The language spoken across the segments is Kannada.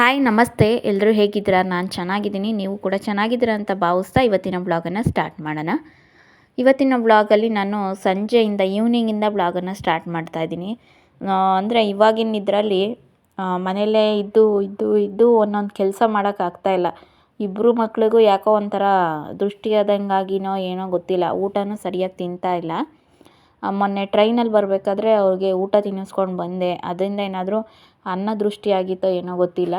ಹಾಯ್, ನಮಸ್ತೆ. ಎಲ್ಲರೂ ಹೇಗಿದ್ದೀರಾ? ನಾನು ಚೆನ್ನಾಗಿದ್ದೀನಿ. ನೀವು ಕೂಡ ಚೆನ್ನಾಗಿದ್ದೀರಾ ಅಂತ ಭಾವಿಸ್ತಾ ಇವತ್ತಿನ ಬ್ಲಾಗನ್ನು ಸ್ಟಾರ್ಟ್ ಮಾಡೋಣ. ಇವತ್ತಿನ ಬ್ಲಾಗಲ್ಲಿ ನಾನು ಸಂಜೆಯಿಂದ ಈವ್ನಿಂಗಿಂದ ಬ್ಲಾಗನ್ನು ಸ್ಟಾರ್ಟ್ ಮಾಡ್ತಾ ಇದ್ದೀನಿ. ಅಂದರೆ ಇವಾಗಿನ ಇದರಲ್ಲಿ ಮನೆಯಲ್ಲೇ ಇದ್ದು ಇದ್ದು ಇದ್ದು ಒಂದೊಂದು ಕೆಲಸ ಮಾಡೋಕ್ಕಾಗ್ತಾ ಇಲ್ಲ. ಇಬ್ಬರು ಮಕ್ಳಿಗೂ ಯಾಕೋ ಒಂಥರ ದೃಷ್ಟಿಯಾದಂಗಾಗಿನೋ ಏನೋ ಗೊತ್ತಿಲ್ಲ. ಊಟನೂ ಸರಿಯಾಗಿ ತಿಂತಾ ಇಲ್ಲ. ಮೊನ್ನೆ ಟ್ರೈನಲ್ಲಿ ಬರಬೇಕಾದ್ರೆ ಅವ್ರಿಗೆ ಊಟ ತಿನ್ನಿಸ್ಕೊಂಡು ಬಂದೆ. ಅದರಿಂದ ಏನಾದರೂ ಅನ್ನ ದೃಷ್ಟಿ ಆಗಿತ್ತೋ ಏನೋ ಗೊತ್ತಿಲ್ಲ.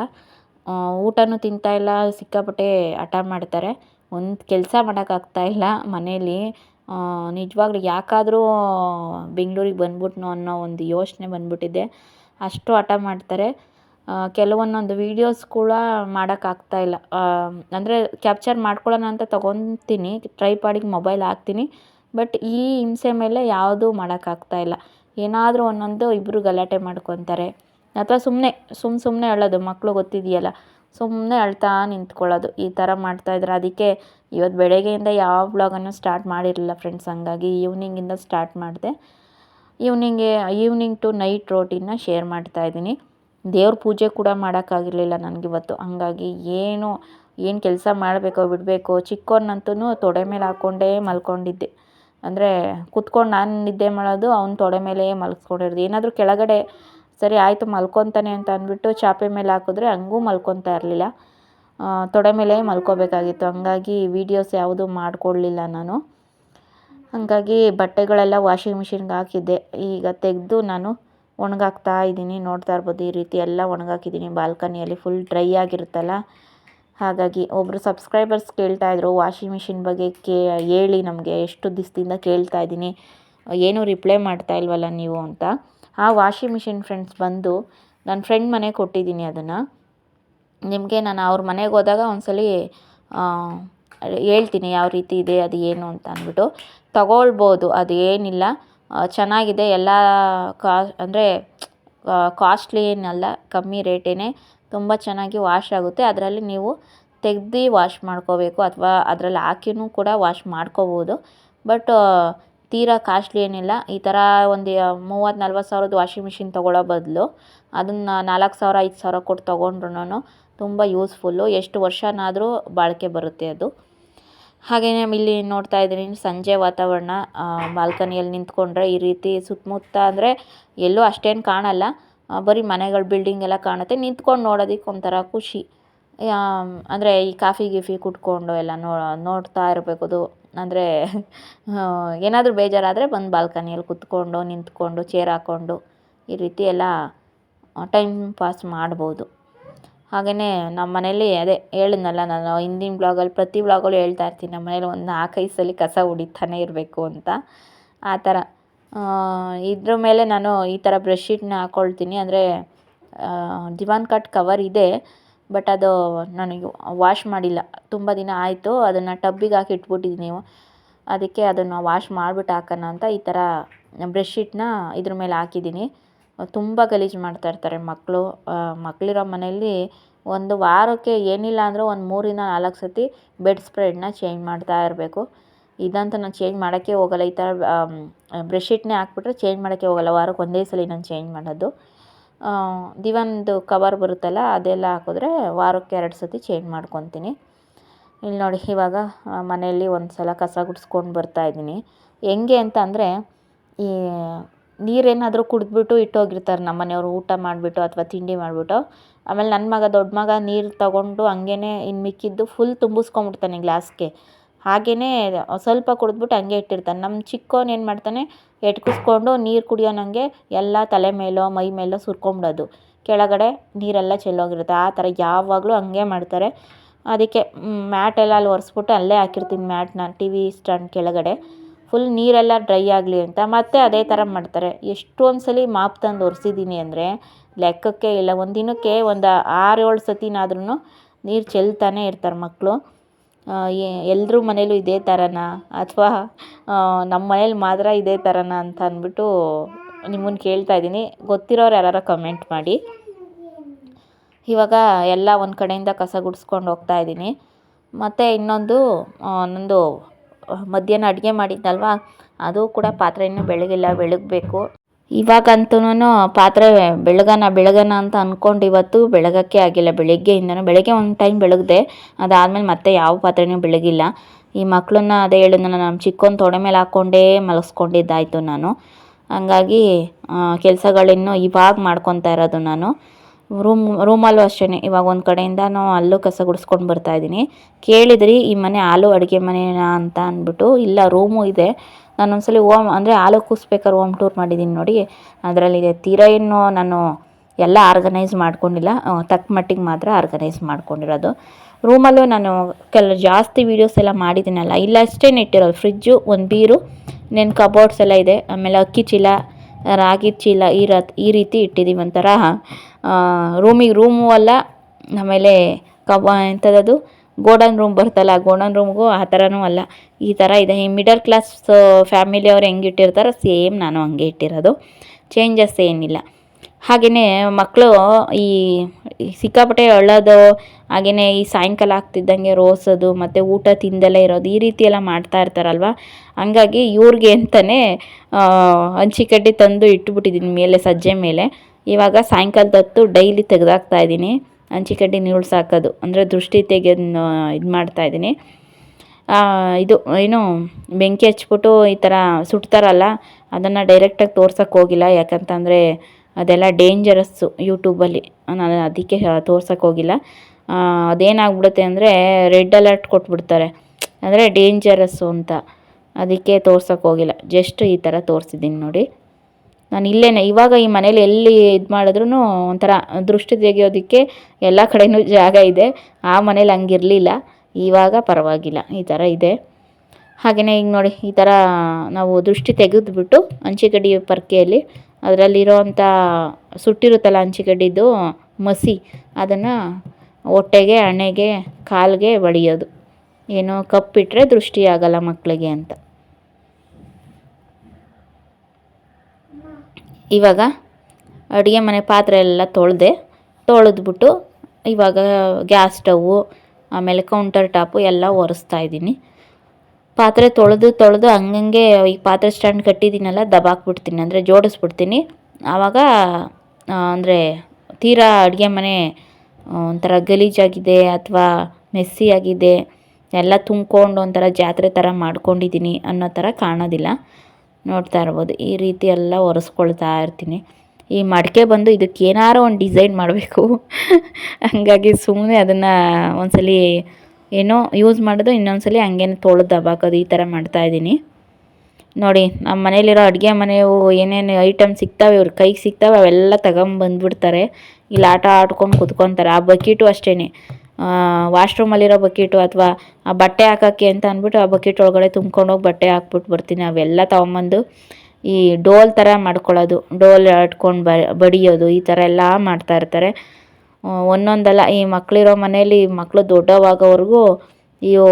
ಊಟನೂ ತಿಂತಾ ಇಲ್ಲ, ಸಿಕ್ಕಾಪಟ್ಟೆ ಹಠ ಮಾಡ್ತಾರೆ. ಒಂದು ಕೆಲಸ ಮಾಡೋಕ್ಕಾಗ್ತಾ ಇಲ್ಲ ಮನೇಲಿ. ನಿಜವಾಗ್ಲೂ ಯಾಕಾದರೂ ಬೆಂಗಳೂರಿಗೆ ಬಂದ್ಬಿಟ್ನೋ ಅನ್ನೋ ಒಂದು ಯೋಚನೆ ಬಂದ್ಬಿಟ್ಟಿದೆ. ಅಷ್ಟು ಹಠ ಮಾಡ್ತಾರೆ. ಕೆಲವೊಂದೊಂದು ವೀಡಿಯೋಸ್ ಕೂಡ ಮಾಡೋಕ್ಕಾಗ್ತಾ ಇಲ್ಲ. ಅಂದರೆ ಕ್ಯಾಪ್ಚರ್ ಮಾಡ್ಕೊಳ್ಳೋಣ ಅಂತ ತೊಗೊತೀನಿ. ಟ್ರೈಪಾಡಿಗೆ ಮೊಬೈಲ್ ಹಾಕ್ತೀನಿ. ಬಟ್ ಈ ಹಿಂಸೆ ಮೇಲೆ ಯಾವುದೂ ಮಾಡೋಕ್ಕಾಗ್ತಾ ಇಲ್ಲ. ಏನಾದರೂ ಒಂದೊಂದು ಇಬ್ಬರು ಗಲಾಟೆ ಮಾಡ್ಕೊತಾರೆ. ಅಥವಾ ಸುಮ್ಮನೆ ಸುಮ್ಮ ಸುಮ್ಮನೆ ಅಳೋದು ಮಕ್ಕಳು ಗೊತ್ತಿದೆಯಲ್ಲ. ಸುಮ್ಮನೆ ಅಳ್ತಾ ನಿಂತ್ಕೊಳ್ಳೋದು. ಈ ಥರ ಮಾಡ್ತಾಯಿದ್ರೆ ಅದಕ್ಕೆ ಇವತ್ತು ಬೆಳಗ್ಗೆಯಿಂದ ಯಾವ ಬ್ಲಾಗನ್ನು ಸ್ಟಾರ್ಟ್ ಮಾಡಿರಲಿಲ್ಲ ಫ್ರೆಂಡ್ಸ್, ಹಂಗಾಗಿ ಈವ್ನಿಂಗಿಂದ ಸ್ಟಾರ್ಟ್ ಮಾಡಿದೆ. ಈವ್ನಿಂಗೆ, ಈವ್ನಿಂಗ್ ಟು ನೈಟ್ ರೋಟಿನ ಶೇರ್ ಮಾಡ್ತಾ ಇದ್ದೀನಿ. ದೇವ್ರ ಪೂಜೆ ಕೂಡ ಮಾಡೋಕ್ಕಾಗಿರಲಿಲ್ಲ ನನಗಿವತ್ತು ಹಾಗಾಗಿ ಏನು ಏನು ಕೆಲಸ ಮಾಡಬೇಕೋ, ಬಿಡಬೇಕೋ ಚಿಕ್ಕವನ್ನಂತೂ ತೊಡೆ ಮೇಲೆ ಹಾಕ್ಕೊಂಡೇ ಮಲ್ಕೊಂಡಿದ್ದೆ. ಅಂದರೆ ಕುತ್ಕೊಂಡು ನಾನು ನಿದ್ದೆ ಮಾಡೋದು ಅವ್ನ ತೊಡೆ ಮೇಲೆ ಮಲ್ಸ್ಕೊಂಡಿರೋದು. ಏನಾದರೂ ಕೆಳಗಡೆ ಸರಿ ಆಯಿತು ಮಲ್ಕೊತಾನೆ ಅಂತ ಅಂದ್ಬಿಟ್ಟು ಚಾಪೆ ಮೇಲೆ ಹಾಕಿದ್ರೆ ಹಂಗೂ ಮಲ್ಕೊತಾ ಇರಲಿಲ್ಲ. ತೊಡೆ ಮೇಲೆ ಮಲ್ಕೋಬೇಕಾಗಿತ್ತು. ಹಂಗಾಗಿ ವೀಡಿಯೋಸ್ ಯಾವುದೂ ಮಾಡಿಕೊಡ್ಲಿಲ್ಲ ನಾನು. ಹಾಗಾಗಿ ಬಟ್ಟೆಗಳೆಲ್ಲ ವಾಷಿಂಗ್ ಮಿಷಿನ್ಗೆ ಹಾಕಿದ್ದೆ. ಈಗ ತೆಗೆದು ನಾನು ಒಣಗಾಕ್ತಾ ಇದ್ದೀನಿ. ನೋಡ್ತಾ ಇರ್ಬೋದು ಈ ರೀತಿ ಎಲ್ಲ ಒಣಗಾಕಿದ್ದೀನಿ. ಬಾಲ್ಕನಿಯಲ್ಲಿ ಫುಲ್ ಡ್ರೈ ಆಗಿರುತ್ತಲ್ಲ. ಹಾಗಾಗಿ ಒಬ್ಬರು ಸಬ್ಸ್ಕ್ರೈಬರ್ಸ್ ಕೇಳ್ತಾ ಇದ್ರು ವಾಷಿಂಗ್ ಮಿಷಿನ್ ಬಗ್ಗೆ ಕೇ, ಹೇಳಿ ನಮಗೆ ಎಷ್ಟು ದಿವಸದಿಂದ ಕೇಳ್ತಾ ಇದ್ದೀನಿ, ಏನೂ ರಿಪ್ಲೈ ಮಾಡ್ತಾ ಇಲ್ವಲ್ಲ ನೀವು ಅಂತ. ಆ ವಾಷಿಂಗ್ ಮಿಷಿನ್ ಫ್ರೆಂಡ್ಸ್ ಬಂದು ನನ್ನ ಫ್ರೆಂಡ್ ಮನೆ ಕೊಟ್ಟಿದ್ದೀನಿ ಅದನ್ನು. ನಿಮಗೆ ನಾನು ಅವ್ರ ಮನೆಗೆ ಹೋದಾಗ ಒಂದ್ಸಲಿ ಹೇಳ್ತೀನಿ ಯಾವ ರೀತಿ ಇದೆ, ಅದು ಏನು ಅಂತ ಅಂದ್ಬಿಟ್ಟು. ತಗೊಳ್ಬೋದು, ಅದು ಏನಿಲ್ಲ. ಚೆನ್ನಾಗಿದೆ, ಎಲ್ಲ ಕಾ, ಅಂದರೆ ಕಾಸ್ಟ್ಲಿ ಏನಲ್ಲ, ಕಮ್ಮಿ ರೇಟೇನೆ ತುಂಬ ಚೆನ್ನಾಗಿ ವಾಶ್ ಆಗುತ್ತೆ. ಅದರಲ್ಲಿ ನೀವು ತೆಗ್ದು ವಾಶ್ ಮಾಡ್ಕೋಬೇಕು ಅಥವಾ ಅದರಲ್ಲಿ ಹಾಕಿನೂ ಕೂಡ ವಾಶ್ ಮಾಡ್ಕೋಬೋದು. ಬಟ್ ತೀರಾ ಕಾಸ್ಟ್ಲಿ ಏನಿಲ್ಲ. ಈ ಥರ ಒಂದು ಮೂವತ್ತು, ನಲ್ವತ್ತು ಸಾವಿರದ ವಾಷಿಂಗ್ ಮಿಷಿನ್ ತೊಗೊಳ್ಳೋ ಬದಲು ಅದನ್ನು ನಾಲ್ಕು ಸಾವಿರ, ಐದು ಸಾವಿರ ಕೊಟ್ಟು ತೊಗೊಂಡ್ರು ತುಂಬ ಯೂಸ್ಫುಲ್ಲು ಎಷ್ಟು ವರ್ಷನಾದರೂ ಬಾಳಿಕೆ ಬರುತ್ತೆ ಅದು. ಹಾಗೆಯೇ ಇಲ್ಲಿ ನೋಡ್ತಾ ಇದ್ದೀನಿ, ಸಂಜೆ ವಾತಾವರಣ ಬಾಲ್ಕನಿಯಲ್ಲಿ ನಿಂತ್ಕೊಂಡ್ರೆ ಈ ರೀತಿ ಸುತ್ತಮುತ್ತ ಅಂದರೆ ಎಲ್ಲೂ ಅಷ್ಟೇನು ಕಾಣಲ್ಲ. ಬರೀ ಮನೆಗಳು ಬಿಲ್ಡಿಂಗ್ ಎಲ್ಲ ಕಾಣುತ್ತೆ. ನಿಂತ್ಕೊಂಡು ನೋಡೋದಕ್ಕೆ ಒಂಥರ ಖುಷಿ. ಅಂದರೆ ಈ ಕಾಫಿ ಗೀಫಿ ಕುಟ್ಕೊಂಡು ಎಲ್ಲ ನೋ, ನೋಡ್ತಾ ಇರಬೇಕು ಅದು ಅಂದರೆ ಏನಾದರೂ ಬೇಜಾರಾದರೆ ಬಂದು ಬಾಲ್ಕನಿಯಲ್ಲಿ ಕುತ್ಕೊಂಡು, ನಿಂತ್ಕೊಂಡು ಚೇರ್ ಹಾಕ್ಕೊಂಡು ಈ ರೀತಿ ಎಲ್ಲ ಟೈಮ್ ಪಾಸ್ ಮಾಡ್ಬೋದು. ಹಾಗೆಯೇ ನಮ್ಮ ಮನೇಲಿ ಅದೇ ಹೇಳಿದ್ನಲ್ಲ ನಾನು, ಹಿಂದಿನ ಬ್ಲಾಗಲ್ಲಿ ಪ್ರತಿ ಬ್ಲಾಗಲ್ಲೂ ಹೇಳ್ತಾ ಇರ್ತೀನಿ ನಮ್ಮ ಮನೇಲಿ ಒಂದು ನಾಲ್ಕೈದು ಸಲ ಕಸ ಹೊಡಿತಾನೆ ಇರಬೇಕು ಅಂತ. ಆ ಥರ. ಇದ್ರ ಮೇಲೆ ನಾನು ಈ ಥರ ಬ್ರಷ್ ಶೀಟ್ನ ಹಾಕ್ಕೊಳ್ತೀನಿ ಅಂದರೆ ದಿವಾನ್ ಕಟ್ ಕವರ್ ಇದೆ ಬಟ್ ಅದು ನನಗೆ ವಾಶ್ ಮಾಡಿಲ್ಲ. ತುಂಬ ದಿನ ಆಯಿತು, ಅದನ್ನು ಟಬ್ಬಿಗೆ ಹಾಕಿ ಇಟ್ಬಿಟ್ಟಿದ್ದೀನಿ ಅದಕ್ಕೆ ಅದನ್ನು ವಾಶ್ ಮಾಡಿಬಿಟ್ಟು ಹಾಕೋಣ ಅಂತ ಈ ಥರ ಬ್ರಷ್ ಶೀಟ್ನ ಇದ್ರ ಮೇಲೆ ಹಾಕಿದ್ದೀನಿ ತುಂಬ ಗಲೀಜು ಮಾಡ್ತಾ ಇರ್ತಾರೆ ಮಕ್ಕಳು ಮಕ್ಕಳಿರೋ ಮನೆಯಲ್ಲಿ ಒಂದು ವಾರಕ್ಕೆ ಏನಿಲ್ಲ ಅಂದರೂ ಒಂದು ಮೂರಿಂದ ನಾಲ್ಕು ಸತಿ ಬೆಡ್ ಸ್ಪ್ರೆಡ್ನ ಚೇಂಜ್ ಮಾಡ್ತಾ ಇರಬೇಕು. ಇದಂತೂ ನಾನು ಚೇಂಜ್ ಮಾಡೋಕ್ಕೆ ಹೋಗಲ್ಲ. ಈ ಥರ ಬ್ರಷ್ ಶೀಟ್ನೇ ಹಾಕ್ಬಿಟ್ರೆ ಚೇಂಜ್ ಮಾಡೋಕ್ಕೆ ಹೋಗಲ್ಲ. ವಾರಕ್ಕೆ ಒಂದೇ ಸಲ ನಾನು ಚೇಂಜ್ ಮಾಡೋದು. ದಿವಾನ್ದು ಕವರ್ ಬರುತ್ತಲ್ಲ, ಅದೆಲ್ಲ ಹಾಕಿದ್ರೆ ವಾರಕ್ಕೆ ಎರಡು ಸತಿ ಚೇಂಜ್ ಮಾಡ್ಕೊತೀನಿ. ಇಲ್ಲಿ ನೋಡಿ, ಇವಾಗ ಮನೆಯಲ್ಲಿ ಒಂದು ಸಲ ಕಸ ಗುಡಿಸ್ಕೊಂಡು ಬರ್ತಾ ಇದ್ದೀನಿ. ಹೆಂಗೆ ಅಂತ ಅಂದರೆ, ಈ ನೀರೇನಾದರೂ ಕುಡಿದ್ಬಿಟ್ಟು ಇಟ್ಟೋಗಿರ್ತಾರೆ ನಮ್ಮ ಮನೆಯವರು, ಊಟ ಮಾಡಿಬಿಟ್ಟು ಅಥವಾ ತಿಂಡಿ ಮಾಡಿಬಿಟ್ಟು. ಆಮೇಲೆ ನನ್ನ ಮಗ, ದೊಡ್ಡ ಮಗ ನೀರು ತಗೊಂಡು ಹಂಗೇ ಇನ್ನು ಮಿಕ್ಕಿದ್ದು ಫುಲ್ ತುಂಬಿಸ್ಕೊಂಬಿಡ್ತಾನೆ ಗ್ಲಾಸ್ಗೆ ಹಾಗೆಯೇ ಸ್ವಲ್ಪ ಕುಡಿದ್ಬಿಟ್ಟು ಹಂಗೆ ಇಟ್ಟಿರ್ತಾನೆ. ನಮ್ಮ ಚಿಕ್ಕವನು ಏನು ಮಾಡ್ತಾನೆ ಎಟ್ಕಿಸ್ಕೊಂಡು ನೀರು ಕುಡಿಯೋನಂಗೆ ಎಲ್ಲ ತಲೆ ಮೇಲೋ, ಮೈ ಮೇಲೋ ಸುರ್ಕೊಂಬಿಡೋದು. ಕೆಳಗಡೆ ನೀರೆಲ್ಲ ಚೆಲ್ಲೋಗಿರುತ್ತೆ. ಆ ಥರ ಯಾವಾಗಲೂ ಹಂಗೆ ಮಾಡ್ತಾರೆ. ಅದಕ್ಕೆ ಮ್ಯಾಟೆಲ್ಲ ಅಲ್ಲಿ ಒರೆಸ್ಬಿಟ್ಟು ಅಲ್ಲೇ ಹಾಕಿರ್ತೀನಿ ಮ್ಯಾಟ್ನ ಟಿ ವಿ ಸ್ಟ್ಯಾಂಡ್ ಕೆಳಗಡೆ. ಫುಲ್ ನೀರೆಲ್ಲ ಡ್ರೈ ಆಗಲಿ ಅಂತ. ಮತ್ತೆ ಅದೇ ಥರ ಮಾಡ್ತಾರೆ. ಎಷ್ಟೊಂದು ಸಲ ಮಾಪ್ ತಂದು ಒರೆಸಿದ್ದೀನಿ ಅಂದರೆ, ಲೆಕ್ಕಕ್ಕೆ ಇಲ್ಲ. ಒಂದು ದಿನಕ್ಕೆ ಒಂದು ಆರು ಏಳು ಸತಿನಾದ್ರೂ ನೀರು ಚೆಲ್ತಾನೆ ಇರ್ತಾರೆ ಮಕ್ಕಳು ಎಲ್ಲರ ಮನೇಲೂ ಇದೇ ಥರನಾ ಅಥವಾ ನಮ್ಮ ಮನೇಲಿ ಮಾತ್ರ ಇದೇ ಥರನಾ ಅಂತ ಅಂದ್ಬಿಟ್ಟು ನಿಮ್ಮನ್ನು ಕೇಳ್ತಾ ಇದ್ದೀನಿ. ಗೊತ್ತಿರೋರು ಯಾರು ಕಮೆಂಟ್ ಮಾಡಿ. ಇವಾಗ ಎಲ್ಲ ಒಂದು ಕಡೆಯಿಂದ ಕಸ ಗುಡಿಸ್ಕೊಂಡು ಹೋಗ್ತಾ ಇದ್ದೀನಿ. ಮತ್ತು ಇನ್ನೊಂದು ನಂದು ಮಧ್ಯಾಹ್ನ ಅಡುಗೆ ಮಾಡಿದ್ನಲ್ವ? ಅದು ಕೂಡ ಪಾತ್ರೆ ಇನ್ನೂ ಬೆಳಗಿಲ್ಲ, ಬೆಳಗಬೇಕು. ಇವಾಗಂತೂ ಪಾತ್ರೆ ಬೆಳಗನ ಬೆಳಗನ ಅಂತ ಅಂದ್ಕೊಂಡು ಇವತ್ತು ಬೆಳಗಕ್ಕೆ ಆಗಿಲ್ಲ ಬೆಳಗ್ಗೆಯಿಂದನೂ ಬೆಳಗ್ಗೆ ಒಂದು ಟೈಮ್ ಬೆಳಗ್ದೆ, ಅದಾದಮೇಲೆ ಮತ್ತೆ ಯಾವ ಪಾತ್ರೆನೂ ಬೆಳಗಿಲ್ಲ. ಈ ಮಕ್ಕಳನ್ನ ಅದೇ ಹೇಳಿದ್ನಲ್ಲ ನಮ್ಮ ಚಿಕ್ಕೊಂದು ತೊಡೆ ಮೇಲೆ ಹಾಕ್ಕೊಂಡೇ ಮಲಗಿಸ್ಕೊಂಡಿದ್ದಾಯಿತು ನಾನು. ಹಂಗಾಗಿ ಕೆಲಸಗಳಿನ್ನೂ ಇವಾಗ ಮಾಡ್ಕೊತಾ ಇರೋದು ನಾನು. ರೂಮ್, ರೂಮಲ್ಲೂ ಅಷ್ಟೇ ಇವಾಗ ಒಂದು ಕಡೆಯಿಂದನೂ ಅಲ್ಲೂ ಕಸ ಗುಡಿಸ್ಕೊಂಡು ಬರ್ತಾಯಿದ್ದೀನಿ ಕೇಳಿದ್ರಿ, ಈ ಮನೆ ಹಾಲು ಅಡುಗೆ ಮನೆನಾ ಅಂತ ಅಂದ್ಬಿಟ್ಟು. ಇಲ್ಲ, ರೂಮು ಇದೆ. ನಾನು ಒಂದ್ಸಲ ಓಮ್ ಅಂದರೆ ಹಾಲು ಕೂಸ್ಬೇಕಾದ್ರೆ ಓಮ್ ಟೂರ್ ಮಾಡಿದ್ದೀನಿ ನೋಡಿ. ಅದರಲ್ಲಿದೆ ತೀರಾ ಏನು ನಾನು ಎಲ್ಲ ಆರ್ಗನೈಸ್ ಮಾಡ್ಕೊಂಡಿಲ್ಲ. ತಕ್ಕ ಮಟ್ಟಿಗೆ ಮಾತ್ರ ಆರ್ಗನೈಸ್ ಮಾಡ್ಕೊಂಡಿರೋದು. ರೂಮಲ್ಲೂ ನಾನು ಕೆಲ ಜಾಸ್ತಿ ವೀಡಿಯೋಸ್ ಎಲ್ಲ ಮಾಡಿದ್ದೀನಲ್ಲ. ಇಲ್ಲ ಅಷ್ಟೇ ಇಟ್ಟಿರೋದು ಫ್ರಿಜ್ಜು, ಒಂದು ಬೀರು ನೆನ್ ಕಬೋರ್ಡ್ಸ್ ಎಲ್ಲ ಇದೆ. ಆಮೇಲೆ ಅಕ್ಕಿ ಚೀಲ, ರಾಗಿ ಚೀಲ ಈ ರ ಈ ರೀತಿ ಇಟ್ಟಿದ್ದೀವಿ ಒಂಥರ. ರೂಮಿಗೆ ರೂಮು ಅಲ್ಲ, ಆಮೇಲೆ ಕಬ ಎಂಥದ್ದು ಗೋಡನ್ ರೂಮ್ ಬರ್ತಲ್ಲ, ಗೋಡನ್ ರೂಮ್ಗೂ ಆ ಥರನೂ ಅಲ್ಲ. ಈ ಥರ ಇದೆ. ಈ ಮಿಡಲ್ ಕ್ಲಾಸ್ ಫ್ಯಾಮಿಲಿ ಅವ್ರು ಹೆಂಗೆ ಇಟ್ಟಿರ್ತಾರೋ ಸೇಮ್ ನಾನು ಹಂಗೆ ಇಟ್ಟಿರೋದು. ಚೇಂಜಸ್ ಏನಿಲ್ಲ. ಹಾಗೆಯೇ ಮಕ್ಕಳು ಈ ಸಿಕ್ಕಾಪಟ್ಟೆ ಅಳೋದು ಹಾಗೆಯೇ ಈ ಸಾಯಂಕಾಲ ಆಗ್ತಿದ್ದಂಗೆ ರೋಸೋದು, ಮತ್ತು ಊಟ ತಿಂದಲೇ ಇರೋದು, ಈ ರೀತಿ ಎಲ್ಲ ಮಾಡ್ತಾ ಇರ್ತಾರಲ್ವ? ಹಂಗಾಗಿ ಇವ್ರಿಗೆ ಅಂತಲೇ ಹಂಚಿಕಡ್ಡಿ ತಂದು ಇಟ್ಬಿಟ್ಟಿದ್ದೀನಿ ಮೇಲೆ, ಸಜ್ಜೆ ಮೇಲೆ. ಇವಾಗ ಸಾಯಂಕಾಲದೊತ್ತು ಡೈಲಿ ತೆಗೆದಾಕ್ತಾ ಇದ್ದೀನಿ ಹಂಚಿಕಡ್ಡಿ ಸಾಕೋದು. ಅಂದರೆ ದೃಷ್ಟಿ ತೆಗೆಯೋದು ಇದು ಮಾಡ್ತಾಯಿದ್ದೀನಿ ಇದು ಏನು ಬೆಂಕಿ ಹಚ್ಬಿಟ್ಟು ಈ ಥರ ಸುಡ್ತಾರಲ್ಲ ಅದನ್ನು ಡೈರೆಕ್ಟಾಗಿ ತೋರ್ಸೋಕ್ಕೆ ಹೋಗಿಲ್ಲ. ಯಾಕಂತಂದರೆ ಅದೆಲ್ಲ ಡೇಂಜರಸ್ಸು ಯೂಟ್ಯೂಬಲ್ಲಿ ನಾನು ಅದಕ್ಕೆ ತೋರ್ಸೋಕ್ಕೆ ಹೋಗಿಲ್ಲ. ಅದೇನಾಗ್ಬಿಡುತ್ತೆ ಅಂದರೆ ರೆಡ್ ಅಲರ್ಟ್ ಕೊಟ್ಬಿಡ್ತಾರೆ. ಅಂದರೆ ಡೇಂಜರಸ್ಸು ಅಂತ. ಅದಕ್ಕೆ ತೋರ್ಸೋಕ್ಕೆ ಹೋಗಿಲ್ಲ. ಜಸ್ಟ್ ಈ ಥರ ತೋರಿಸಿದ್ದೀನಿ ನೋಡಿ. ನಾನು ಇಲ್ಲೇ ಇವಾಗ ಈ ಮನೇಲಿ ಎಲ್ಲಿ ಇದು ಮಾಡಿದ್ರೂ ಒಂಥರ ದೃಷ್ಟಿ ತೆಗೆಯೋದಕ್ಕೆ ಎಲ್ಲ ಕಡೆಯೂ ಜಾಗ ಇದೆ. ಆ ಮನೇಲಿ ಹಂಗಿರಲಿಲ್ಲ. ಇವಾಗ ಪರವಾಗಿಲ್ಲ. ಈ ಥರ ಇದೆ. ಹಾಗೆಯೇ ಈಗ ನೋಡಿ, ಈ ಥರ ನಾವು ದೃಷ್ಟಿ ತೆಗೆದ್ಬಿಟ್ಟು ಹಂಚಿಕಡ್ಡಿ ಪರ್ಕೆಯಲ್ಲಿ ಅದರಲ್ಲಿರೋವಂಥ ಸುಟ್ಟಿರುತ್ತಲ್ಲ ಹಂಚಿಕಡ್ಡಿದ್ದು ಮಸಿ, ಅದನ್ನು ಹೊಟ್ಟೆಗೆ, ಹಣೆಗೆ, ಕಾಲಿಗೆ ಬಡಿಯೋದು ಏನು ಕಪ್ಪಿಟ್ಟರೆ ದೃಷ್ಟಿ ಆಗಲ್ಲ ಮಕ್ಕಳಿಗೆ ಅಂತ. ಇವಾಗ ಅಡುಗೆ ಮನೆ ಪಾತ್ರೆ ಎಲ್ಲ ತೊಳೆದೆ, ತೊಳೆದ್ಬಿಟ್ಟು ಇವಾಗ ಗ್ಯಾಸ್ ಸ್ಟವ್ವು ಆಮೇಲೆ ಕೌಂಟರ್ ಟಾಪು ಎಲ್ಲ ಒರೆಸ್ತಾ ಇದ್ದೀನಿ. ಪಾತ್ರೆ ತೊಳೆದು ತೊಳೆದು ಹಂಗಂಗೆ ಈ ಪಾತ್ರೆ ಸ್ಟ್ಯಾಂಡ್ ಕಟ್ಟಿದ್ದೀನಲ್ಲ, ದಬಾಕ್ಬಿಡ್ತೀನಿ, ಅಂದರೆ ಜೋಡಿಸ್ಬಿಡ್ತೀನಿ. ಆವಾಗ ಅಂದರೆ ತೀರಾ ಅಡುಗೆ ಮನೆ ಒಂಥರ ಗಲೀಜಾಗಿದೆ ಅಥವಾ ಮೆಸ್ಸಿ ಆಗಿದೆ ಎಲ್ಲ ತುಂಬ್ಕೊಂಡು ಒಂಥರ ಜಾತ್ರೆ ಥರ ಮಾಡ್ಕೊಂಡಿದ್ದೀನಿ ಅನ್ನೋ ಥರ ಕಾಣೋದಿಲ್ಲ. ನೋಡ್ತಾ ಇರ್ಬೋದು. ಈ ರೀತಿ ಎಲ್ಲ ಒರೆಸ್ಕೊಳ್ತಾ ಇರ್ತೀನಿ. ಈ ಮಡಿಕೆ ಬಂದು ಇದಕ್ಕೆ ಏನಾರು ಒಂದು ಡಿಸೈನ್ ಮಾಡಬೇಕು. ಹಾಗಾಗಿ ಸುಮ್ಮನೆ ಅದನ್ನು ಒಂದ್ಸಲಿ ಏನೋ ಯೂಸ್ ಮಾಡೋದು ಇನ್ನೊಂದ್ಸಲಿ ಹಂಗೇನು ತೊಳೆದು ದಬಾಕೋದು ಈ ಥರ ಮಾಡ್ತಾಯಿದ್ದೀನಿ ನೋಡಿ, ನಮ್ಮ ಮನೇಲಿರೋ ಅಡುಗೆ ಮನೆಯವು ಏನೇನು ಐಟಮ್ ಸಿಗ್ತಾವೆ, ಇವ್ರ ಕೈಗೆ ಸಿಗ್ತಾವೆ, ಅವೆಲ್ಲ ತಗೊಂಬಂದ್ಬಿಡ್ತಾರೆ. ಇಲ್ಲಿ ಆಟ ಆಡ್ಕೊಂಡು ಕುತ್ಕೊತಾರೆ. ಆ ಬಕೀಟು ಅಷ್ಟೇ ವಾಶ್ರೂಮಲ್ಲಿರೋ ಬಕೆಟು ಅಥವಾ ಆ ಬಟ್ಟೆ ಹಾಕೋಕ್ಕೆ ಅಂತ ಅಂದ್ಬಿಟ್ಟು ಆ ಬಕೆಟ್ ಒಳಗಡೆ ತುಂಬ್ಕೊಂಡೋಗಿ ಬಟ್ಟೆ ಹಾಕ್ಬಿಟ್ಟು ಬರ್ತೀನಿ. ಅವೆಲ್ಲ ತೊಗೊಂಬಂದು ಈ ಡೋಲ್ ಥರ ಮಾಡ್ಕೊಳ್ಳೋದು. ಡೋಲ್ ಬ, ಬಡಿಯೋದು, ಈ ಥರ ಎಲ್ಲ ಮಾಡ್ತಾ ಇರ್ತಾರೆ. ಒಂದೊಂದಲ್ಲ, ಈ ಮಕ್ಕಳಿರೋ ಮನೇಲಿ ಮಕ್ಕಳು ದೊಡ್ಡವಾಗೋವರೆಗೂ ಇವು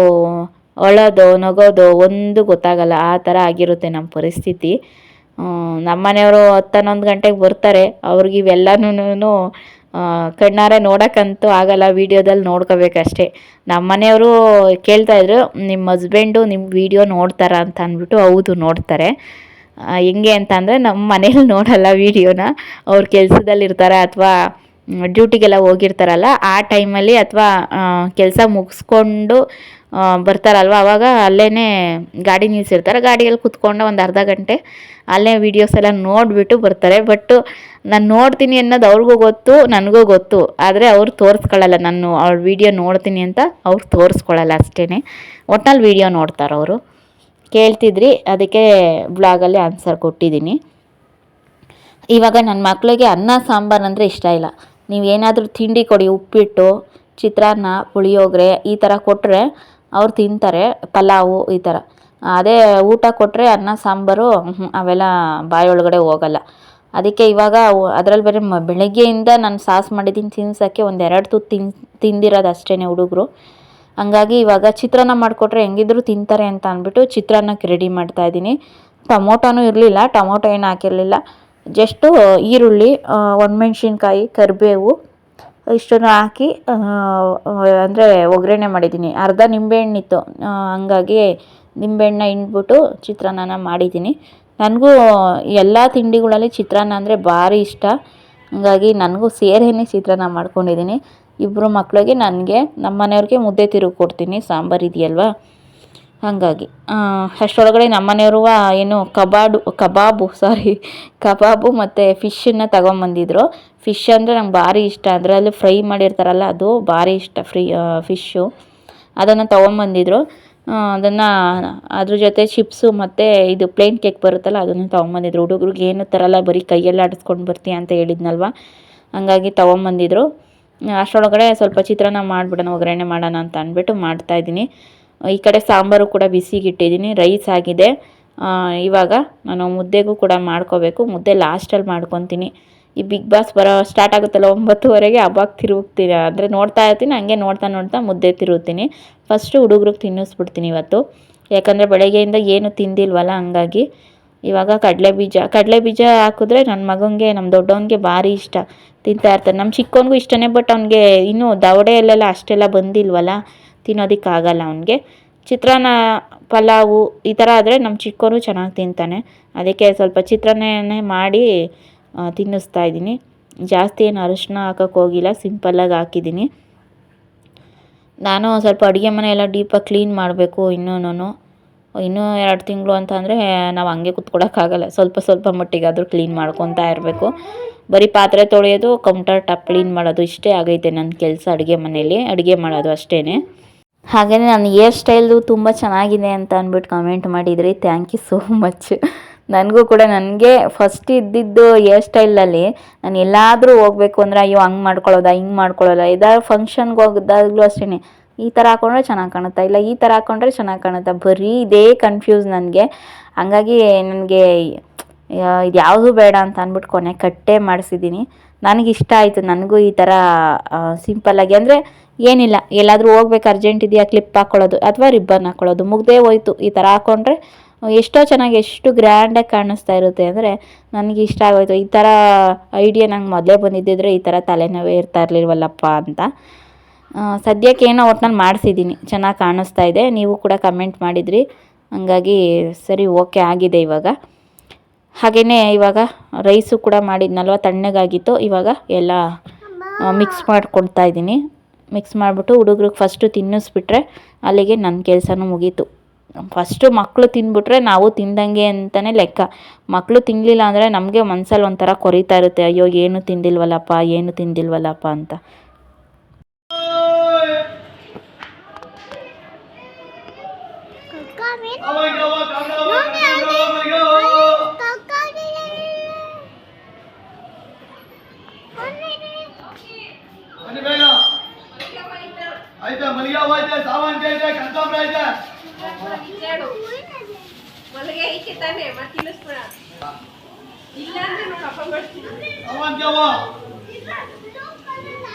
ಅಳೋದು, ನಗೋದು ಒಂದು ಗೊತ್ತಾಗಲ್ಲ. ಆ ಥರ ಆಗಿರುತ್ತೆ ನಮ್ಮ ಪರಿಸ್ಥಿತಿ. ನಮ್ಮ ಮನೆಯವರು ಹತ್ತು ಹನ್ನೊಂದು ಗಂಟೆಗೆ ಬರ್ತಾರೆ. ಅವ್ರಿಗೆ ಇವೆಲ್ಲನೂ ಕಣ್ಣಾರೆ ನೋಡೋಕ್ಕಂತೂ ಆಗಲ್ಲ, ವೀಡಿಯೋದಲ್ಲಿ ನೋಡ್ಕೋಬೇಕಷ್ಟೇ. ನಮ್ಮ ಮನೆಯವರು ಕೇಳ್ತಾಯಿದ್ರು ನಿಮ್ಮ ಹಸ್ಬೆಂಡು ನಿಮ್ಮ ವೀಡಿಯೋ ನೋಡ್ತಾರ? ಅಂತ ಅಂದ್ಬಿಟ್ಟು ಹೌದು, ನೋಡ್ತಾರೆ. ಹೆಂಗೆ ಅಂತ ಅಂದರೆ ನಮ್ಮ ಮನೇಲಿ ನೋಡಲ್ಲ ವೀಡಿಯೋನ. ಅವ್ರು ಕೆಲಸದಲ್ಲಿರ್ತಾರೆ ಅಥವಾ ಡ್ಯೂಟಿಗೆಲ್ಲ ಹೋಗಿರ್ತಾರಲ್ಲ, ಆ ಟೈಮಲ್ಲಿ ಅಥವಾ ಕೆಲಸ ಮುಗಿಸ್ಕೊಂಡು ಬರ್ತಾರಲ್ವ, ಅವಾಗ ಅಲ್ಲೇ ಗಾಡಿ ನಿಲ್ಲಿಸಿರ್ತಾರೆ ಗಾಡಿಯಲ್ಲಿ ಕುತ್ಕೊಂಡು ಒಂದು ಅರ್ಧ ಗಂಟೆ ಅಲ್ಲೇ ವೀಡಿಯೋಸ್ ಎಲ್ಲ ನೋಡಿಬಿಟ್ಟು ಬರ್ತಾರೆ. ಬಟ್ಟು ನಾನು ನೋಡ್ತೀನಿ ಅನ್ನೋದು ಅವ್ರಿಗೂ ಗೊತ್ತು, ನನಗೂ ಗೊತ್ತು. ಆದರೆ ಅವ್ರು ತೋರಿಸ್ಕೊಳ್ಳಲ್ಲ ನಾನು ಅವ್ರ ವೀಡಿಯೋ ನೋಡ್ತೀನಿ ಅಂತ ಅವ್ರು ತೋರಿಸ್ಕೊಳ್ಳಲ್ಲ ಅಷ್ಟೇ ಒಟ್ನಲ್ಲಿ ವೀಡಿಯೋ ನೋಡ್ತಾರೆ ಅವರು. ಕೇಳ್ತಿದ್ರಿ, ಅದಕ್ಕೆ ಬ್ಲಾಗಲ್ಲಿ ಆನ್ಸರ್ ಕೊಟ್ಟಿದ್ದೀನಿ. ಇವಾಗ ನನ್ನ ಮಕ್ಕಳಿಗೆ ಅನ್ನ ಸಾಂಬಾರು ಅಂದರೆ ಇಷ್ಟ ಇಲ್ಲ. ನೀವು ಏನಾದರೂ ತಿಂಡಿ ಕೊಡಿ, ಉಪ್ಪಿಟ್ಟು, ಚಿತ್ರಾನ್ನ, ಪುಳಿಯೋಗರೆ ಈ ಥರ ಕೊಟ್ಟರೆ ಅವ್ರು ತಿಂತಾರೆ, ಪಲಾವು ಈ ಥರ ಅದೇ ಊಟ ಕೊಟ್ಟರೆ ಅನ್ನ, ಸಾಂಬಾರು ಅವೆಲ್ಲ ಬಾಯೊಳಗಡೆ ಹೋಗಲ್ಲ. ಅದಕ್ಕೆ ಇವಾಗ ಅದ್ರಲ್ಲಿ ಬರೀ ಮ ಬೆಳಗ್ಗೆಯಿಂದ ನಾನು ಸಾಸ್ ಮಾಡಿದ್ದೀನಿ ತಿನ್ಸೋಕ್ಕೆ ಒಂದು ಎರಡು ತುತ್ತು ತಿನ್ ತಿಂದಿರೋದು ಅಷ್ಟೇ ಹುಡುಗರು. ಹಂಗಾಗಿ ಇವಾಗ ಚಿತ್ರಾನ್ನ ಮಾಡಿಕೊಟ್ರೆ ಹೆಂಗಿದ್ರು ತಿಂತಾರೆ ಅಂತ ಅಂದ್ಬಿಟ್ಟು ಚಿತ್ರಾನ್ನಕ್ಕೆ ರೆಡಿ ಮಾಡ್ತಾಯಿದ್ದೀನಿ ಟೊಮೊಟೊನೂ ಇರಲಿಲ್ಲ, ಟೊಮೊಟೊ ಏನು ಹಾಕಿರಲಿಲ್ಲ. ಜಸ್ಟು ಈರುಳ್ಳಿ ಒಣಮೆಣ್ಸಿನ್ಕಾಯಿ, ಕರಿಬೇವು, ಇಷ್ಟನ್ನು ಹಾಕಿ ಅಂದರೆ ಒಗ್ಗರಣೆ ಮಾಡಿದ್ದೀನಿ. ಅರ್ಧ ನಿಂಬೆಹಣ್ಣಿತ್ತು. ಹಂಗಾಗಿ ನಿಂಬೆಹಣ್ಣ ಹಿಂಡ್ಬಿಟ್ಟು ಚಿತ್ರಾನ್ನನ ಮಾಡಿದ್ದೀನಿ. ನನಗೂ ಎಲ್ಲ ತಿಂಡಿಗಳಲ್ಲಿ ಚಿತ್ರಾನ್ನ ಅಂದರೆ ಭಾರಿ ಇಷ್ಟ. ಹಂಗಾಗಿ ನನಗೂ ಸೇರೇನೆ ಚಿತ್ರಾನ್ನ ಮಾಡ್ಕೊಂಡಿದ್ದೀನಿ. ಇಬ್ಬರು ಮಕ್ಕಳಿಗೆ ನನಗೆ ನಮ್ಮ ಮನೆಯವ್ರಿಗೆ ಮುದ್ದೆ ತಿರುಗಿ ಕೊಡ್ತೀನಿ. ಸಾಂಬಾರು ಇದೆಯಲ್ವಾ? ಹಾಗಾಗಿ. ಅಷ್ಟರೊಳಗಡೆ ನಮ್ಮ ಮನೆಯವರು ಏನು, ಕಬಾಡು, ಕಬಾಬು ಸಾರಿ ಕಬಾಬು ಮತ್ತು ಫಿಶನ್ನು ತಗೊಂಬಂದಿದ್ರು. ಫಿಶ್ ಅಂದರೆ ನಂಗೆ ಭಾರಿ ಇಷ್ಟ. ಅದರಲ್ಲಿ ಫ್ರೈ ಮಾಡಿರ್ತಾರಲ್ಲ, ಅದು ಭಾರಿ ಇಷ್ಟ ಫ್ರೀ ಫಿಶ್ಶು ಅದನ್ನು ತೊಗೊಂಬಂದಿದ್ರು. ಅದನ್ನು ಅದ್ರ ಜೊತೆ ಚಿಪ್ಸು ಮತ್ತು ಇದು ಪ್ಲೇನ್ ಕೇಕ್ ಬರುತ್ತಲ್ಲ, ಅದನ್ನು ತೊಗೊಂಬಂದಿದ್ರು. ಹುಡುಗರಿಗೆ ಏನು ತರಲ್ಲ, ಬರೀ ಕೈಯಲ್ಲಿ ಆಡಿಸ್ಕೊಂಡು ಬರ್ತೀಯ ಅಂತ ಹೇಳಿದ್ನಲ್ವ? ಹಂಗಾಗಿ ತೊಗೊಂಬಂದಿದ್ರು. ಅಷ್ಟರೊಳಗಡೆ ಸ್ವಲ್ಪ ಚಿತ್ರಾನ್ನ ಮಾಡಿಬಿಡೋಣ, ಒಗ್ಗರಣೆ ಮಾಡೋಣ ಅಂತ ಅಂದ್ಬಿಟ್ಟು ಮಾಡ್ತಾಯಿದ್ದೀನಿ ಈ ಕಡೆ ಸಾಂಬಾರು ಕೂಡ ಬಿಸಿಗಿಟ್ಟಿದ್ದೀನಿ, ರೈಸ್ ಆಗಿದೆ. ಇವಾಗ ನಾನು ಮುದ್ದೆಗೂ ಕೂಡ ಮಾಡ್ಕೋಬೇಕು. ಮುದ್ದೆ ಲಾಸ್ಟಲ್ಲಿ ಮಾಡ್ಕೊತೀನಿ. ಈ ಬಿಗ್ ಬಾಸ್ ಬರೋ ಸ್ಟಾರ್ಟ್ ಆಗುತ್ತಲ್ಲ ಒಂಬತ್ತುವರೆಗೆ, ಅವಾಗ ತಿರುಗ್ತೀನಿ. ಅಂದರೆ ನೋಡ್ತಾ ಇರ್ತೀನಿ, ಹಂಗೆ ನೋಡ್ತಾ ನೋಡ್ತಾ ಮುದ್ದೆ ತಿರುಗ್ತೀನಿ. ಫಸ್ಟು ಹುಡುಗ್ರಿಗೆ ತಿನ್ನಿಸ್ಬಿಡ್ತೀನಿ ಇವತ್ತು. ಯಾಕಂದರೆ ಬೆಳಗ್ಗೆಯಿಂದ ಏನು ತಿಂದಿಲ್ವಲ್ಲ, ಹಂಗಾಗಿ. ಇವಾಗ ಕಡಲೆ ಬೀಜ ಕಡಲೆ ಬೀಜ ಹಾಕಿದ್ರೆ ನನ್ನ ಮಗನಿಗೆ ನಮ್ಮ ದೊಡ್ಡವನಿಗೆ ಭಾರಿ ಇಷ್ಟ. ತಿಂತಾ ಇರ್ತಾನೆ. ನಮ್ಮ ಚಿಕ್ಕವನಿಗೂ ಇಷ್ಟನೇ ಬಟ್ ಅವನಿಗೆ ಇನ್ನೂ ದವಡೆಯಲ್ಲೆಲ್ಲ ಅಷ್ಟೆಲ್ಲ ಬಂದಿಲ್ವಲ್ಲ. ತಿನ್ನೋದಕ್ಕಾಗಲ್ಲ ಅವನಿಗೆ. ಚಿತ್ರಾನ್ನ, ಪಲಾವು ಈ ಥರ ಆದರೆ ನಮ್ಮ ಚಿಕ್ಕವನು ಚೆನ್ನಾಗಿ ತಿಂತಾನೆ. ಅದಕ್ಕೆ ಸ್ವಲ್ಪ ಚಿತ್ರಾನ್ನನೇ ಮಾಡಿ ತಿನ್ನಿಸ್ತಾ ಇದ್ದೀನಿ. ಜಾಸ್ತಿ ಏನು ಅರಿಶಿನ ಹಾಕೋಕ್ಕೆ ಹೋಗಿಲ್ಲ ಸಿಂಪಲ್ಲಾಗಿ ಹಾಕಿದ್ದೀನಿ. ನಾನು ಸ್ವಲ್ಪ ಅಡುಗೆ ಮನೆ ಎಲ್ಲ ಡೀಪಾಗಿ ಕ್ಲೀನ್ ಮಾಡಬೇಕು ಇನ್ನೂನು ಇನ್ನೂ ಎರಡು ತಿಂಗಳು ಅಂತ ಅಂದರೆ ನಾವು ಹಂಗೆ ಕುತ್ಕೊಳಕ್ಕಾಗಲ್ಲ. ಸ್ವಲ್ಪ ಸ್ವಲ್ಪ ಮಟ್ಟಿಗಾದರೂ ಕ್ಲೀನ್ ಮಾಡ್ಕೊತಾ ಇರಬೇಕು. ಬರೀ ಪಾತ್ರೆ ತೊಳೆಯೋದು, ಕೌಂಟರ್ ಟಪ್ ಕ್ಲೀನ್ ಮಾಡೋದು ಇಷ್ಟೇ ಆಗೈತೆ ನನ್ನ ಕೆಲಸ ಅಡುಗೆ ಮನೆಯಲ್ಲಿ. ಅಡುಗೆ ಮಾಡೋದು ಅಷ್ಟೇ ಹಾಗೆಯೇ ನನ್ನ ಏರ್ ಸ್ಟೈಲು ತುಂಬ ಚೆನ್ನಾಗಿದೆ ಅಂತ ಅಂದ್ಬಿಟ್ಟು ಕಮೆಂಟ್ ಮಾಡಿದ್ರಿ. ಥ್ಯಾಂಕ್ ಯು ಸೋ ಮಚ್ ನನಗೂ ಕೂಡ ನನಗೆ ಫಸ್ಟ್ ಇದ್ದಿದ್ದು ಏರ್ ಸ್ಟೈಲಲ್ಲಿ ನಾನು ಎಲ್ಲಾದರೂ ಹೋಗ್ಬೇಕು ಅಂದರೆ ಅಯ್ಯೋ ಹಂಗೆ ಮಾಡ್ಕೊಳ್ಳೋದಾ, ಹಿಂಗೆ ಮಾಡ್ಕೊಳ್ಳೋಲ್ಲ ಇದಾದ್ರು ಫಂಕ್ಷನ್ಗೆ ಹೋಗಿದ್ದಾಗಲೂ ಅಷ್ಟೇ ಈ ಥರ ಹಾಕೊಂಡ್ರೆ ಚೆನ್ನಾಗಿ ಕಾಣುತ್ತಾ? ಇಲ್ಲ, ಈ ಥರ ಹಾಕೊಂಡ್ರೆ ಚೆನ್ನಾಗಿ ಕಾಣುತ್ತಾ? ಬರೀ ಇದೇ ಕನ್ಫ್ಯೂಸ್ ನನಗೆ. ಹಂಗಾಗಿ ನನಗೆ ಇದು ಯಾವುದು ಬೇಡ ಅಂತ ಅಂದ್ಬಿಟ್ಟು ಕೊನೆ ಕಟ್ಟೆ ಮಾಡಿಸಿದ್ದೀನಿ. ನನಗೆ ಇಷ್ಟ ಆಯಿತು, ನನಗೂ ಈ ಥರ ಸಿಂಪಲ್ಲಾಗಿ ಅಂದರೆ ಏನಿಲ್ಲ. ಎಲ್ಲಾದರೂ ಹೋಗ್ಬೇಕು ಅರ್ಜೆಂಟ್ ಇದೆಯಾ ಕ್ಲಿಪ್ ಹಾಕ್ಕೊಳ್ಳೋದು ಅಥವಾ ರಿಬ್ಬನ್ ಹಾಕ್ಕೊಳ್ಳೋದು ಮುಗ್ದೇ ಹೋಯ್ತು, ಈ ಥರ ಹಾಕ್ಕೊಂಡ್ರೆ ಎಷ್ಟೋ ಚೆನ್ನಾಗಿ ಎಷ್ಟು ಗ್ರ್ಯಾಂಡಾಗಿ ಕಾಣಿಸ್ತಾ ಇರುತ್ತೆ ಅಂದರೆ ನನಗೆ ಇಷ್ಟ ಆಗೋಯ್ತು. ಈ ಥರ ಐಡಿಯಾ ನಂಗೆ ಮೊದಲೇ ಬಂದಿದ್ದಿದ್ರೆ ಈ ಥರ ತಲೆನೋವೇ ಇರ್ತಾ ಇರಲಿಲ್ವಲ್ಲಪ್ಪ ಅಂತ. ಸದ್ಯಕ್ಕೆ ಏನೋ ಒಟ್ನಲ್ಲಿ ಮಾಡಿಸಿದ್ದೀನಿ. ಚೆನ್ನಾಗಿ ಕಾಣಿಸ್ತಾ ಇದೆ. ನೀವು ಕೂಡ ಕಮೆಂಟ್ ಮಾಡಿದ್ರಿ. ಹಂಗಾಗಿ ಸರಿ ಓಕೆ ಆಗಿದೆ ಇವಾಗ. ಹಾಗೆಯೇ ಇವಾಗ ರೈಸು ಕೂಡ ಮಾಡಿದ್ನಲ್ವ ತಣ್ಣಗಾಗಿತ್ತು. ಇವಾಗ ಎಲ್ಲ ಮಿಕ್ಸ್ ಮಾಡ್ಕೊಳ್ತಾ ಇದ್ದೀನಿ. ಮಿಕ್ಸ್ ಮಾಡಿಬಿಟ್ಟು ಹುಡುಗ್ರಿಗೆ ಫಸ್ಟು ತಿನ್ನಿಸ್ಬಿಟ್ರೆ ಅಲ್ಲಿಗೆ ನನ್ನ ಕೆಲಸನೂ ಮುಗೀತು. ಫಸ್ಟು ಮಕ್ಕಳು ತಿಂದ್ಬಿಟ್ರೆ ನಾವು ತಿಂದಂಗೆ ಅಂತಲೇ ಲೆಕ್ಕ. ಮಕ್ಕಳು ತಿನ್ನಲಿಲ್ಲ ಅಂದರೆ ನಮಗೆ ಮನ್ಸಲ್ಲಿ ಒಂಥರ ಕೊರಿತಾ ಇರುತ್ತೆ. ಅಯ್ಯೋ, ಏನು ತಿಂದಿಲ್ವಲ್ಲಪ್ಪ ಏನು ತಿಂದಿಲ್ವಲ್ಲಪ್ಪ ಅಂತ. ಹೂ ಐತೆ ಸಾವಂತಿ ಐತೆ ಕನಕಾಂಬ್ರ ಐತೆ ಮಲ್ಲಿಗೆ ಐತೆ ತಾನೆ ಮತ್ತೆ ಇಳಿಸ್ಬಿಡ ಇಲ್ಲ ಅಂದ್ರೆ ನೋಡಪ್ಪ ಬರ್ತೀನಿ ಸಾವಂತಿಗೆ ಹೂವು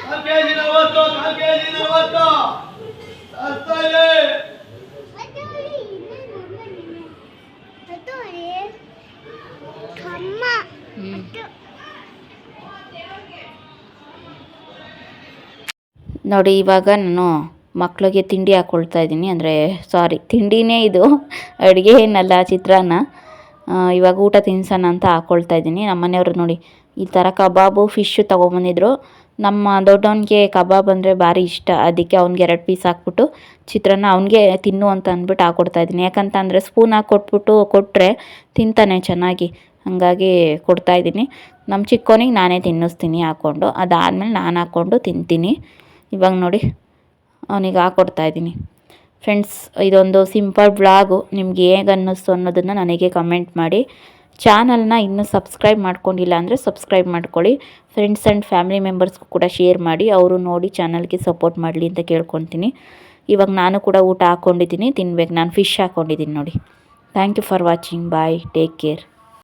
ಕಾಲ್ ಕೆ ಜಿ ನಲ್ವತ್ತು ಕಾಲ್ ಕೆ ಜಿ ನಲ್ವತ್ತು. ಸಸ್ತಾ ಇದೆ ನೋಡಿ ಇವಾಗ ನಾನು ಮಕ್ಕಳಿಗೆ ತಿಂಡಿ ಹಾಕ್ಕೊಳ್ತಾ ಇದ್ದೀನಿ. ಅಂದರೆ ಸಾರಿ ತಿಂಡಿನೇ ಇದು. ಅಡುಗೆ ಏನಲ್ಲ, ಚಿತ್ರಾನ್ನ. ಇವಾಗ ಊಟ ತಿನ್ಸೋಣ ಅಂತ ಹಾಕ್ಕೊಳ್ತಾ ಇದ್ದೀನಿ. ನಮ್ಮ ಮನೆಯವರು ನೋಡಿ, ಈ ಥರ ಕಬಾಬು ಫಿಶ್ಶು ತೊಗೊಂಬಂದಿದ್ರು. ನಮ್ಮ ದೊಡ್ಡವನಿಗೆ ಕಬಾಬ್ ಅಂದರೆ ಭಾರಿ ಇಷ್ಟ. ಅದಕ್ಕೆ ಅವ್ನಿಗೆ ಎರಡು ಪೀಸ್ ಹಾಕ್ಬಿಟ್ಟು, ಚಿತ್ರಾನ್ನ ಅವನಿಗೆ ತಿನ್ನು ಅಂತ ಅಂದ್ಬಿಟ್ಟು ಹಾಕ್ಕೊಡ್ತಾ ಇದ್ದೀನಿ. ಯಾಕಂತ ಅಂದರೆ ಸ್ಪೂನ್ ಹಾಕಿ ಕೊಟ್ಬಿಟ್ಟು ಕೊಟ್ಟರೆ ತಿಂತಾನೆ ಚೆನ್ನಾಗಿ. ಹಾಗಾಗಿ ಕೊಡ್ತಾ ಇದ್ದೀನಿ. ನಮ್ಮ ಚಿಕ್ಕವನಿಗೆ ನಾನೇ ತಿನ್ನಿಸ್ತೀನಿ ಹಾಕ್ಕೊಂಡು. ಅದಾದಮೇಲೆ ನಾನು ಹಾಕ್ಕೊಂಡು ತಿಂತೀನಿ. ಇವಾಗ ನೋಡಿ ಅವನಿಗೆ ಹಾಕ್ಕೊಡ್ತಾ ಇದ್ದೀನಿ. ಫ್ರೆಂಡ್ಸ್ ಇದೊಂದು ಸಿಂಪಲ್ ಬ್ಲಾಗು ನಿಮ್ಗೆ ಹೇಗೆ ಅನ್ನಿಸ್ತು ಅನ್ನೋದನ್ನು ನನಗೆ ಕಮೆಂಟ್ ಮಾಡಿ. ಚಾನಲ್ನ ಇನ್ನೂ ಸಬ್ಸ್ಕ್ರೈಬ್ ಮಾಡ್ಕೊಂಡಿಲ್ಲ ಅಂದರೆ ಸಬ್ಸ್ಕ್ರೈಬ್ ಮಾಡ್ಕೊಳ್ಳಿ. ಫ್ರೆಂಡ್ಸ್ ಆ್ಯಂಡ್ ಫ್ಯಾಮಿಲಿ ಮೆಂಬರ್ಸ್ಗೂ ಕೂಡ ಶೇರ್ ಮಾಡಿ. ಅವರು ನೋಡಿ ಚಾನಲ್ಗೆ ಸಪೋರ್ಟ್ ಮಾಡಲಿ ಅಂತ ಕೇಳ್ಕೊತೀನಿ. ಇವಾಗ ನಾನು ಕೂಡ ಊಟ ಹಾಕ್ಕೊಂಡಿದ್ದೀನಿ ತಿನ್ಬೇಕು. ನಾನು ಫಿಶ್ ಹಾಕ್ಕೊಂಡಿದ್ದೀನಿ ನೋಡಿ. Thank you for watching bye take care